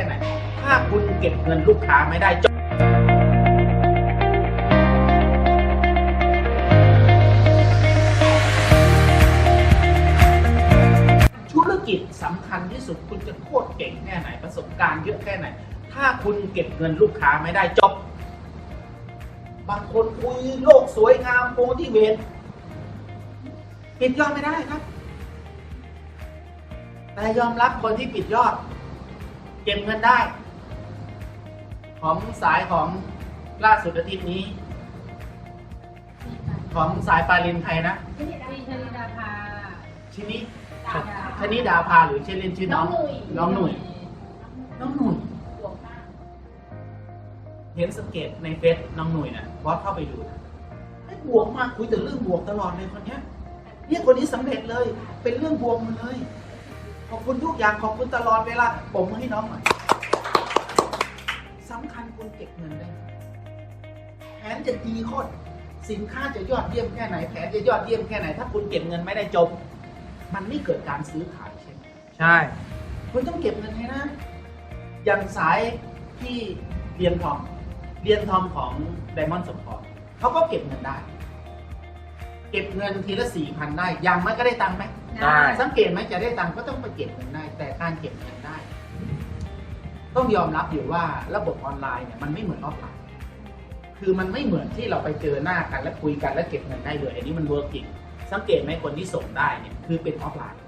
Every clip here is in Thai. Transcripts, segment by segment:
ค่ไหน ถ้าคุณเก็บเงินลูกค้าไม่ได้จบธุรกิจสำคัญที่สุดคุณจะโคตรเก่งแค่ไหน ประสบการณ์เยอะแค่ไหน ถ้าคุณเก็บเงินลูกค้าไม่ได้จบบางคนคุยโลกสวยงามโปรที่เวนปิดยอดไม่ได้ครับ แต่ยอมรับคนที่ปิดยอด เก็บเงินได้ ของสายของล่าสุดอาทิตย์นี้ ของสายปาลินไทยนะพี่ชลิดาภาชินิดาภาชนิดาภาหรือชื่อเล่นชื่อน้อง น้องหนุ่ยน้องหนุ่ยบวกมากเห็นสังเกตในเฟซน้องหนุ่ยนะบอสเข้าไปดูนะให้บวกมากคุยแต่เรื่องบวกตลอดเลยคนเนี้ยเนี่ยคนนี้สำเร็จเลย เป็นเรื่องบวกหมดเลย ขอบคุณทุกอย่างขอบคุณตลอดเวลาผมให้น้องหน่อยสำคัญคุณเก็บเงินได้ไหมแผนจะดีโคตรสินค้าจะยอดเยี่ยมแค่ไหนแผนจะยอดเยี่ยมแค่ไหน ถ้าคุณเก็บเงินไม่ได้จบ มันไม่เกิดการซื้อขายใช่ไหมใช่ คุณต้องเก็บเงินให้นะ อย่างสายที่เรียนทอมเรียนทอมของไดมอนด์สปอร์ตเขาก็เก็บเงินได้ เก็บเงินทีละสี่พันได้ยังไม่ก็ได้ตังค์ไหมได้ สังเกตไหมจะได้ตังค์ก็ต้องไปเก็บเงินได้ แต่การเก็บเงินได้ ต้องยอมรับอยู่ว่าระบบออนไลน์เนี่ยมันไม่เหมือนออฟไลน์ คือมันไม่เหมือนที่เราไปเจอหน้ากันแล้วคุยกันแล้วเก็บเงินได้เลย อันนี้มันเวิร์กจริงสังเกตไหมคนที่ส่งได้เนี่ยคือเป็นออฟไลน์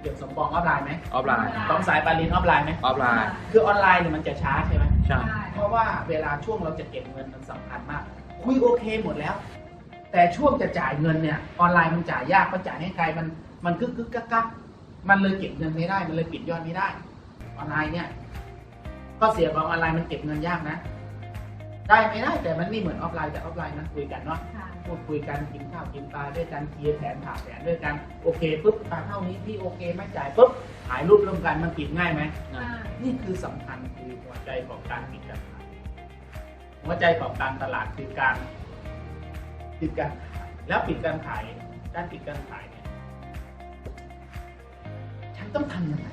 เก็บสมปองออฟไลน์ไหมออฟไลน์ ต้องสายปารินออฟไลน์ไหมออฟไลน์ คือออนไลน์เนี่ยมันจะช้าใช่ไหมใช่ เพราะว่าเวลาช่วงเราจะเก็บเงินมันสำคัญมาก คุยโอเคหมดแล้ว แต่ช่วงจะจ่ายเงินเนี่ยออนไลน์มันจ่ายยากเพราะจ่ายให้ใครมันมันกึกกึกกักกักมันเลยเก็บเงินไม่ได้ มันเลยปิดยอดไม่ได้ออนไลน์เนี่ยข้อเสียของออนไลน์มันเก็บเงินยากนะ ได้ไม่ได้แต่มันไม่เหมือนออฟไลน์แต่ออฟไลน์มันคุยกันเนาะค่ะพูดคุยกันกินข้าวกินปลาด้วยกันเคลียร์แผนผ่าแผนด้วยกันโอเคปุ๊บอะเท่านี้พี่โอเคไม่จ่ายปุ๊บถ่ายรูปร่วมกันมันปิดง่ายไหมอ่านี่คือสำคัญคือหัวใจของการปิดการขายหัวใจของการตลาดคือการ ปิดการขายแล้วปิดการขายการปิดการขายเนี่ยฉันต้องทำยังไง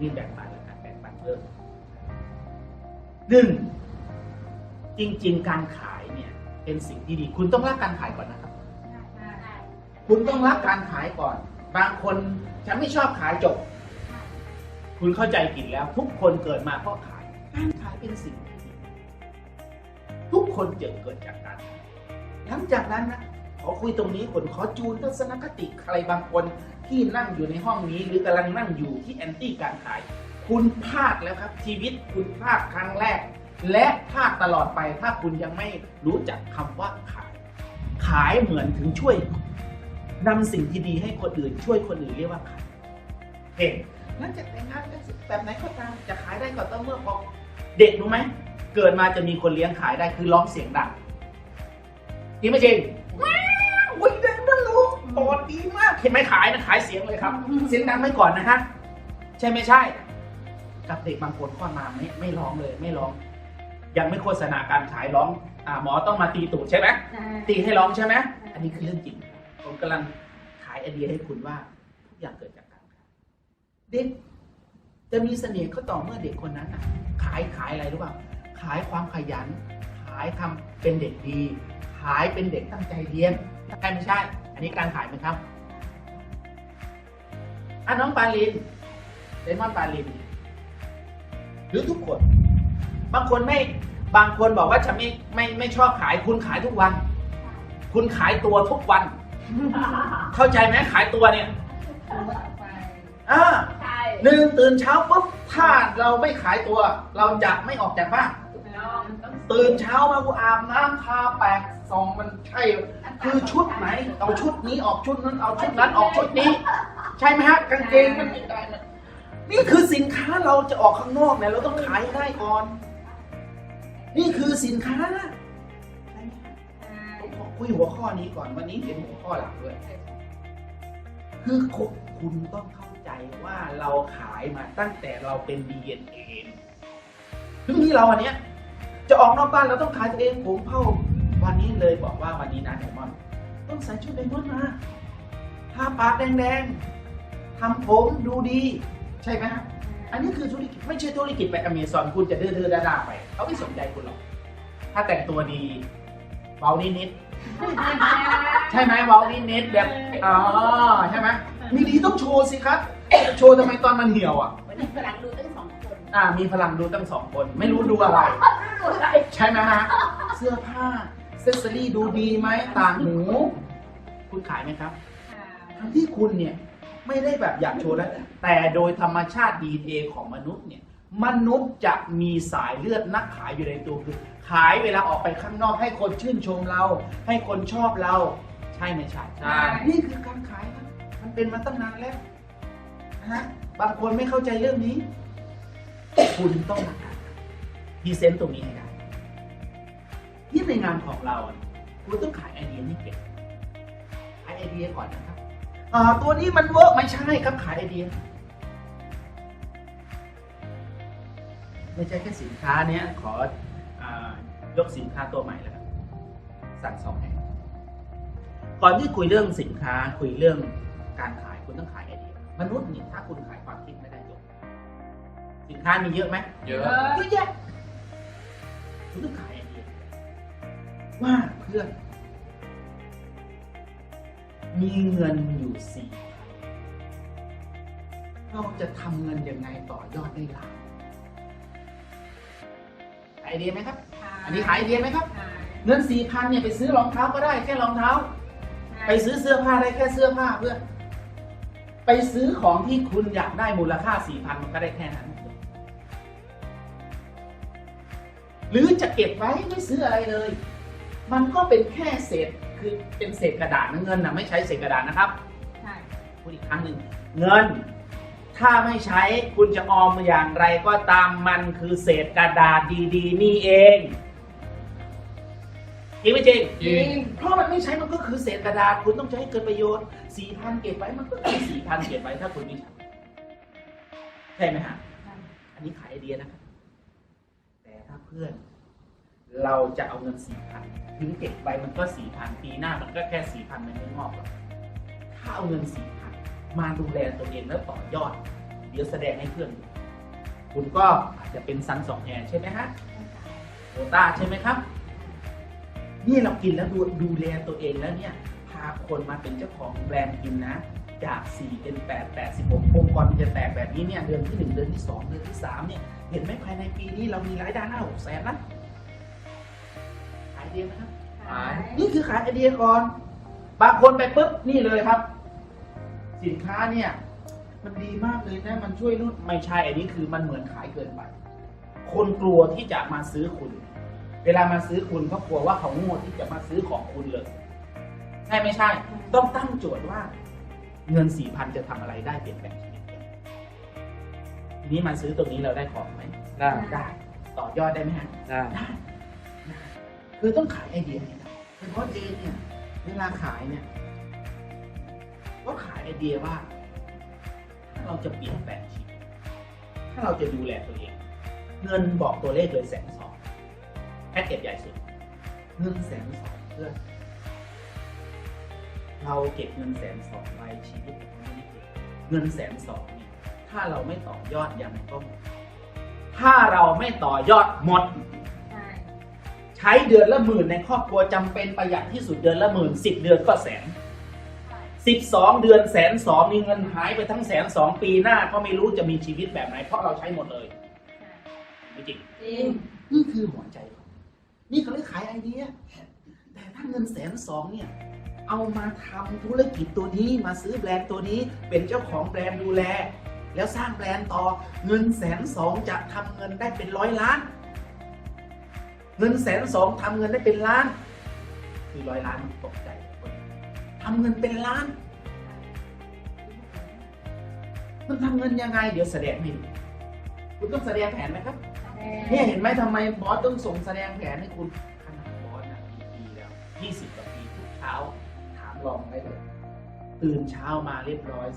นี่แบ่งปันแล้วกันแบ่งปันเพิ่มหนึ่งจริง ๆ การขายเนี่ย เป็นสิ่งที่ดี คุณต้องรักการขายก่อนนะครับ คุณต้องรักการขายก่อน บางคนฉันไม่ชอบขายจบ คุณเข้าใจผิดแล้ว ทุกคนเกิดมาเพราะขาย การขายเป็นสิ่ง คนเกิดเกิดจากการหลังจากนั้นนะขอคุยตรงนี้คนขอจูนทัศนคติใครบางคนที่นั่งอยู่ในห้องนี้ หรือกำลังนั่งอยู่ที่แอนตี้การขาย คุณพลาดแล้วครับ ชีวิตคุณพลาดครั้งแรก และพลาดตลอดไปถ้าคุณยังไม่รู้จักคำว่าขาย ขายเหมือนถึงช่วยนำสิ่งที่ดีให้คนอื่น ช่วยคนอื่นเรียกว่าขายเห็นหลังจากแต่งงานกันแบบไหนก็ตามจะขายได้ก็ต้องเมื่อพอเด็กรู้ไหม เกิดมาจะมีคนเลี้ยงขายได้คือร้องเสียงดังจริงไหมจริงว้าววิ่งดังนั่นลูกปอดดีมากเห็นไหมขายนะขายเสียงเลยครับ เสียงดังไว้ก่อนนะฮะใช่ไม่ใช่ กับเด็กบางคนข้อมาไม่ไม่ร้องเลยไม่ร้อง ยังไม่โฆษณาการขายร้องอ่าหมอต้องมาตีตูดใช่ไหมใช่ตีให้ร้องใช่ไหมอันนี้คือเรื่องจริง ผมกำลังขายไอเดียให้คุณว่าทุกอย่างเกิดจากการขายเด็กจะมีเสน่ห์ก็ต่อเมื่อเด็กคนนั้นน่ะขายขายอะไรรู้เปล่า ขายความขยัน ขายทำเป็นเด็กดี ขายเป็นเด็กตั้งใจเรียนใช่ไม่ใช่ อันนี้การขายไหมครับอะน้องปาลินเดมอนปาลิน หรือทุกคน บางคนไม่บางคนบอกว่าฉันไม่ไม่ไม่ชอบขายคุณขายทุกวัน คุณขายตัวทุกวัน เข้าใจไหมขายตัวเนี่ยไปอ่าใช่หนึ่งตื่นเช้าปุ๊บถ้าเราไม่ขายตัว เราจะไม่ออกจากบ้านถูก ตื่นเช้ามากูอาบน้ำทาแปรงซองมันใช่ คือชุดไหน เอาชุดนี้ออกชุดนั้นเอาชุดนั้นออกชุดนี้ ใช่ไหมฮะกางเกงมันไม่ได้นะนี่คือสินค้าเราจะออกข้างนอกเนี่ยเราต้องขายให้ได้ก่อน นี่คือสินค้าใช่ไหมฮะใช่ผมขอคุยหัวข้อนี้ก่อนวันนี้เป็นหัวข้อหลักด้วยคือคุณต้องเข้าใจว่าเราขายมาตั้งแต่เราเป็น DNA ถึงที่เราวันเนี้ย จะออกนอกบ้านเราต้องขายตัวเองผมเผ่าวันนี้เลยบอกว่าวันนี้นะไดมอนด์ต้องใส่ชุดไดมอนด์มาทาปากแดงๆทำผมดูดี ใช่ไหมฮะอันนี้คือธุรกิจไม่ใช่ธุรกิจไปอเมซอนคุณจะเดือดๆด้าๆไปเขาไม่สนใจคุณหรอก ถ้าแต่งตัวดีเบานิดๆใช่ไหมเบานิดๆแบบอ๋อใช่ไหมมีดีต้องโชว์สิครับ โชว์ทำไมตอนมันเหี่ยวอะวันนี้กำลังดูตั้งสองคน อ่า มีพลังดูตั้งสองคน ไม่รู้ดูอะไร ดูอะไรใช่ไหมฮะ เสื้อผ้าเซสซอรี่ดูดีไหมต่างหูคุณขายไหมครับ ทั้งที่คุณเนี่ยไม่ได้แบบอยากโชว์แล้ว แต่โดยธรรมชาติดีเอของมนุษย์เนี่ย มนุษย์จะมีสายเลือดนักขายอยู่ในตัวคือขายเวลาออกไปข้างนอกให้คนชื่นชมเรา ให้คนชอบเรา ใช่ไหมใช่ใช่ นี่คือการขายครับมันเป็นมาตั้งนานแล้วนะฮะบางคนไม่เข้าใจเรื่องนี้ คุณต้อง พรีเซนต์ตรงนี้ให้ได้ที่ในงานของเราอะคุณต้องขายไอเดียให้เก่งขายไอเดียก่อนนะครับอ่าตัวนี้มันเวิร์กไม่ใช่ครับขายไอเดีย ไม่ใช่แค่สินค้าเนี้ยขออายกสินค้าตัวใหม่แล้วกันสั่งสองแห่งก่อนที่คุยเรื่องสินค้าคุยเรื่องการขายคุณต้องขายไอเดีย มนุษย์เนี่ยถ้าคุณขายความคิดไม่ได้จบสินค้ามีเยอะไหมเยอะเออเยอะแยะ คุณต้องขายไอเดียว่าเพื่อน มีเงินอยู่สี่พันเราจะทำเงินยังไงต่อยอดได้ล้านขายไอเดียไหมครับ อันนี้ขายไอเดียไหมครับ เงินสี่พันเนี่ยไปซื้อรองเท้าก็ได้แค่รองเท้า ไปซื้อเสื้อผ้าได้แค่เสื้อผ้าเพื่อน ไปซื้อของที่คุณอยากได้มูลค่าสี่พันมันก็ได้แค่นั้น หรือจะเก็บไว้ไม่ซื้ออะไรเลย มันก็เป็นแค่เศษคือเป็นเศษกระดาษนะเงินนะไม่ใช้เศษกระดาษนะครับใช่พูดอีกครั้งหนึ่งเงิน ถ้าไม่ใช้คุณจะออมอย่างไรก็ตามมันคือเศษกระดาษดีๆ นี่เองจริงไหมจริงจริง เพราะมันไม่ใช้มันก็คือเศษกระดาษคุณต้องใช้ให้เกิดประโยชน์สี่พันเก็บไว้มันก็คือสี่พันเก็บไว้ถ้าคุณไม่ใช้ใช่ไหมฮะอันนี้ขายไอเดียนะครับแต่ถ้า เพื่อน เราจะเอาเงินสี่พันถึงเก็บไปมันก็สี่พันปีหน้ามันก็แค่สี่พันมันไม่งอกหรอกถ้าเอาเงินสี่พันมาดูแลตัวเองแล้วต่อยอด เดี๋ยวแสดงให้เพื่อนดูคุณก็อาจจะเป็นซันสองแอนใช่ไหมฮะโตต้าใช่ไหมครับ นี่เรากินแล้วดูดูแลตัวเองแล้วเนี่ย พาคนมาเป็นเจ้าของแบรนด์กินนะ จาก4เป็น8 86องค์กรมันจะแตกแบบนี้เนี่ย เดือนที่ 1 เดือนที่ 2 เดือนที่ 3 เนี่ย เห็นไหมภายในปีนี้เรามีรายได้ห้าหกแสนนะขายไอเดียไหมครับ ขาย นี่คือขายไอเดียก่อน บางคนไปปุ๊บนี่เลยครับ สินค้าเนี่ย มันดีมากเลยนะมันช่วยนู่นไม่ใช่อันนี้คือมันเหมือนขายเกินไป คนกลัวที่จะมาซื้อคุณ เวลามาซื้อคุณก็กลัวว่าเขาโง่ที่จะมาซื้อของคุณเลยใช่ไม่ใช่ ต้องตั้งโจทย์ว่า เงินสี่พันจะทำอะไรได้เปลี่ยนแปลงชีวิตกัน ทีนี้มาซื้อตรงนี้เราได้ของไหมได้ได้ต่อยอดได้ไหมฮะได้ได้ได้คือต้องขายไอเดียให้ได้เป็นเพราะเจนเนี่ย เวลาขายเนี่ยก็ขายไอเดียว่า ถ้าเราจะเปลี่ยนแปลงชีวิตถ้าเราจะดูแลตัวเอง เงินบอกตัวเลขเลยแสนสองแพ็กเกจใหญ่สุดเงินแสนสองเพื่อนเราเก็บเงินแสนสองไว้ชีวิตเราไม่ได้เก็บเงินแสนสองเนี่ย ถ้าเราไม่ต่อยอดยังไงก็หมดถ้าเราไม่ต่อยอดหมด ใช่ใช้เดือนละหมื่นในครอบครัวจำเป็นประหยัดที่สุดเดือนละหมื่นสิบเดือนก็แสนใช่สิบสองเดือนแสนสองมีเงินหายไปทั้งแสนสองปีหน้าก็ไม่รู้จะมีชีวิตแบบไหน เพราะเราใช้หมดเลยไม่จริง จริงนี่คือหัวใจของนี่เขาเรียกขายไอเดีย แต่ถ้าเงินแสนสองเนี่ย เอามาทำธุรกิจตัวนี้มาซื้อแบรนด์ตัวนี้ เป็นเจ้าของแบรนด์ดูแล แล้วสร้างแบรนด์ต่อเงินแสนสองจะทำเงินได้เป็นร้อยล้าน เงินแสนสองทำเงินได้เป็นล้าน คือร้อยล้านตกใจคนทำเงินเป็นล้าน มันทำเงินยังไง เดี๋ยวแสดงให้ดูคุณต้องแสดงแผนไหมครับเนี่ยเห็นไหมทำไมบอสต้องส่งแสดงแผนให้คุณขนาดบอสนะกี่ปีแล้ว20กว่าปีทุกเช้าถามลองได้เลยตื่นเช้ามาเรียบร้อย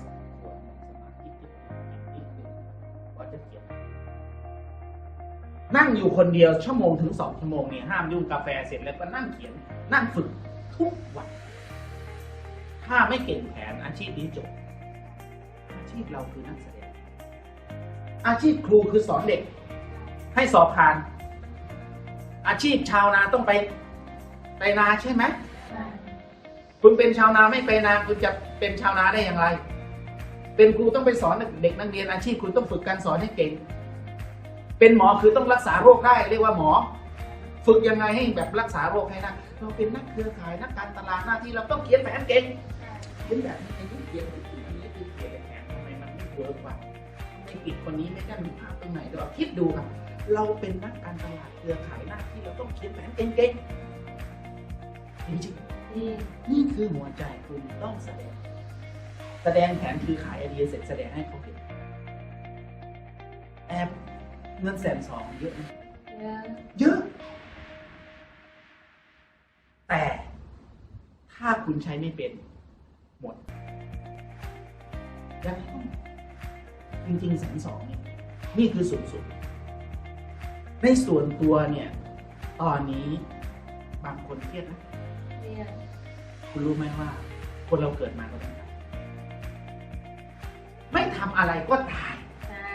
นนั่งอยู่คนเดียวชั่วโมงถึงสองชั่วโมงเนี่ยห้ามยุ่งกาแฟเสร็จแล้วก็นั่งเขียนนั่งฝึกทุกวัน ถ้าไม่เก่งแผนอาชีพนี้จบ อาชีพเราคือนักแสดง อาชีพครูคือสอนเด็ก ให้สอบผ่าน อาชีพชาวนาต้องไปไปนาใช่ไหมใช่คุณเป็นชาวนาไม่ไปนาคุณจะเป็นชาวนาได้อย่างไร เป็นครูต้องไปสอนเด็กนักเรียนอาชีพคุณต้องฝึกการสอนให้เก่ง เป็นหมอคือต้องรักษาโรคได้เรียกว่าหมอ ฝึกยังไงให้แบบรักษาโรคให้ได้เราเป็นนักเครือข่ายนักการตลาดหน้าที่เราต้องเขียนแผนเก่งเขียนแบบนี้ไอ้นี่เขียนแบบนี้อันนี้คือเขียนแบบแผนทำไมมันไม่เวิร์กวะไม่ปิดคนนี้ไม่กั้มีภาพตรงไหนเราคิดดูครับเราเป็นนักการตลาดเครือข่ายหน้าที่เราต้องเขียนแผนเก่งๆจริงๆนี่คือหัวใจคุณต้องแสดง แสดงแผนคือขายไอเดียเสร็จแสดงให้เขาเห็นแอบเงินแสนสองเยอะไหมเยอะเยอะแต่ถ้าคุณใช้ไม่เป็น หมดยังไงก็หมดจริงๆแสนสองเนี่ยนี่คือสูงสุด ในส่วนตัวเนี่ย ตอนนี้บางคนเครียดนะเนี่ยคุณรู้ไหมว่า คนเราเกิดมาก็ต้อง ตายไม่ทำอะไรก็ตายใช่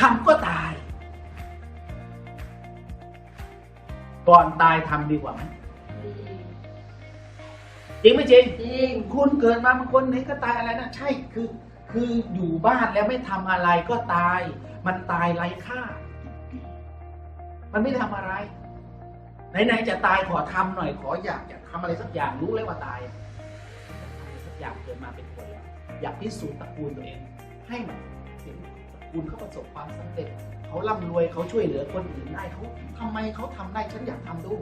ทำก็ตาย ก่อนตายทำดีกว่าไหมดีจริงไม่จริงจริงคุณเกิดมาบางคนไหนก็ตายอะไรนะใช่คือ คืออยู่บ้านแล้วไม่ทำอะไรก็ตาย มันตายไร้ค่า มันไม่ทำอะไรไหนๆจะตายขอทำหน่อยขออยากอยากทำอะไรสักอย่างรู้เลยว่าตายอยากทำอะไรสักอย่างเกิดมาเป็นคนแล้ว อยากพิสูจน์ตระกูลตัวเอง ให้มันเห็นตระกูลเขาประสบความสำเร็จ เขาร่ำรวยเขาช่วยเหลือคนอื่นได้เขาทำไมเขาทำได้ฉันอยากทำดู